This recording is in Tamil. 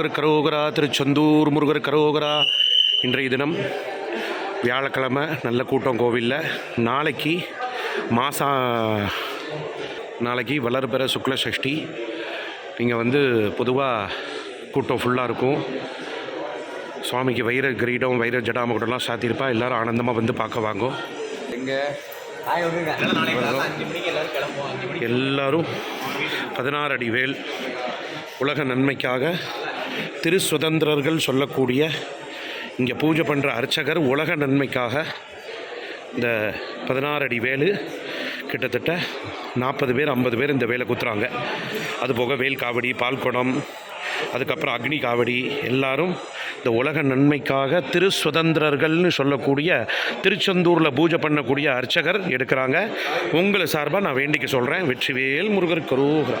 முருகர் கரோகரா திருச்செந்தூர் முருகர் கரோகரா. இன்றைய தினம் வியாழக்கிழமை நல்ல கூட்டம் கோவிலில். நாளைக்கு மாசா நாளைக்கு வளர்பிற சுக்ல சஷ்டி. நீங்கள் வந்து பொதுவாக கூட்டம் ஃபுல்லாக இருக்கும். சுவாமிக்கு வைர கிரீடம் வைர ஜடாமகுடம்லாம் சாத்தியிருப்பா. எல்லாரும் ஆனந்தமாக வந்து பார்க்க வாங்கோ. எல்லாரும் பதினாறு அடி வேல் உலக நன்மைக்காக திரு சுதந்திரர்கள் சொல்லக்கூடிய இங்கே பூஜை பண்ணுற அர்ச்சகர் உலக நன்மைக்காக இந்த பதினாறு அடி வேலு கிட்டத்தட்ட நாற்பது பேர் ஐம்பது பேர் இந்த வேலை குத்துறாங்க. அதுபோக வேல் காவடி பால்குடம் அதுக்கப்புறம் அக்னி காவடி எல்லாரும் இந்த உலக நன்மைக்காக திரு சுதந்திரர்கள்னு சொல்லக்கூடிய திருச்செந்தூரில் பூஜை பண்ணக்கூடிய அர்ச்சகர் எடுக்கிறாங்க. உங்களை சார்பாக நான் வேண்டிக்க சொல்கிறேன் வெற்றிவேல் முருகர் கரூகரா.